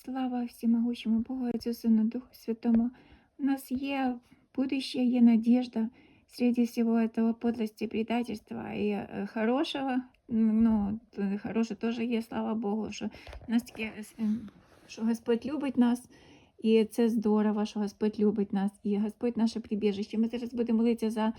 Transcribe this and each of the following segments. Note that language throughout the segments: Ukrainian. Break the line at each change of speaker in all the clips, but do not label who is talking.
Слава всемогущему Богу, Отцу, Сыну, Духу Святому. У нас є будущее, є надежда среди всего этого подлости, предательства и э, хорошего. Ну, т- хороше теж є, слава Богу, що нас таке, е, що Господь любить нас. І це здорово, що Господь любить нас, і Господь наше прибіжище. Ми зараз будемо молитися за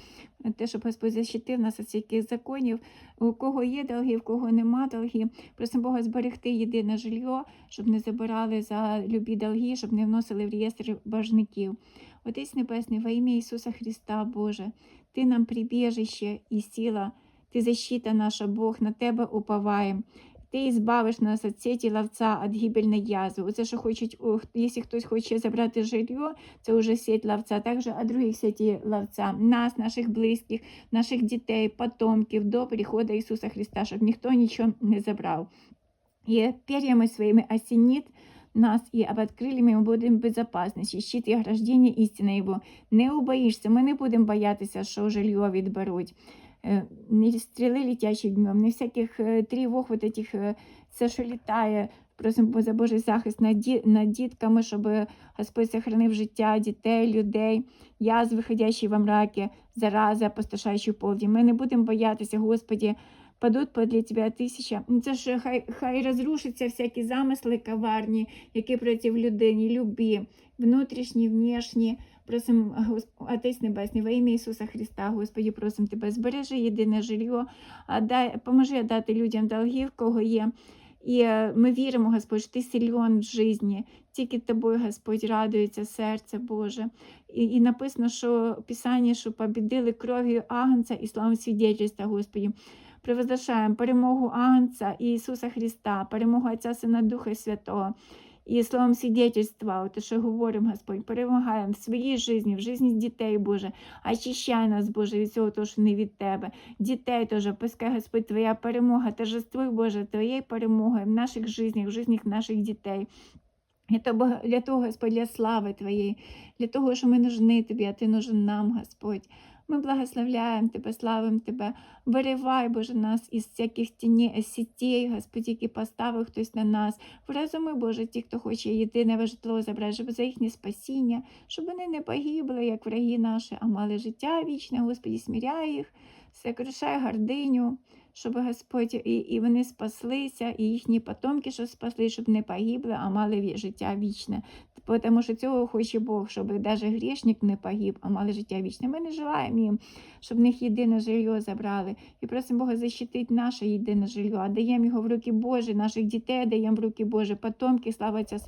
те, щоб Господь защитив нас від всяких законів. У кого є долги, в кого нема долги. Просимо Бога зберегти єдине жилье, щоб не забирали за любі долги, щоб не вносили в реєстр бажників. Отець Небесний, во ім'я Ісуса Христа, Боже, Ти нам прибіжище і сила, Ти защита наша, Бог, на Тебе уповаємо. Ти збавиш нас від сеті ловця, від гибельної язви. Оце, що хочуть, якщо хтось хоче забрати жилье, це вже сеть ловця, також від других сеті ловця, нас, наших близьких, наших дітей, потомків до приходу Ісуса Христа, щоб ніхто нічого не забрав. И перьями своими осенит нас, и об ми будемо безопасності, щит і ограждення істини Його. Не убоїшся, ми не будемо боятися, що жилье відберуть. Е, Не стріли летячі днем, не всяких е, тривог, вот этих, все, що літає. Просимо за Божий захист над, ді- над дітками, щоб Господь сохранив життя дітей, людей, язв, виходящий во мраки, зарази, опустошаючи повді. Ми не будемо боятися, Господі, падуть подле тебе тисяча. Ну, Це ж хай, хай розрушаться всякі замисли коварні, які проти людині, любі, внутрішні, внешні. Просимо, Отець Небесний, во ім'я Ісуса Христа, Господі, просимо Тебе, збережи єдине жилье, дай, поможи дати людям долги, в кого є. І е, ми віримо, Господь, що ти сильон в житті, тільки тобою, Господь, радується серце Боже. І, і написано, що Писання, що побідили кров'ю Агнця і славом свідетельства, Господі. Привозглашаємо перемогу Агнця і Ісуса Христа, перемогу Отця Сина Духа Святого. І словом свідетельства, те, що говоримо, Господь, перемагаємо в своїй житті, в житті дітей, Боже. Очищай нас, Боже, від цього, того, що не від Тебе. Дітей теж, пускай, Господь, Твоя перемога, торжествуй, Боже, Твоєю перемогою в наших життях, в життях наших дітей. Для того, для того, Господь, для слави Твоєї, для того, що ми нужны Тобі, а Ти нужен нам, Господь. Ми благословляємо Тебе, славимо Тебе. Виривай, Боже, нас із всяких тіні, сітей, Господь, які поставив хтось на нас. Вразуми, Боже, ті, хто хоче єдине житло забрати, щоб за їхнє спасіння, щоб вони не погибли, як враги наші, а мали життя вічне, Господі, сміряй їх, сокрушай гординю, щоб Господь і, і вони спаслися, і їхні потомки, що спасли, щоб не погибли, а мали життя вічне. Тому що цього хоче Бог, щоб навіть грішник не погиб, а мали життя вічне. Ми не желаємо їм, щоб в них єдине жилье забрали. І просимо Бога защитити наше єдине жилье, а даємо його в руки Божі, наших дітей даємо в руки Божі, потомки, слава Сина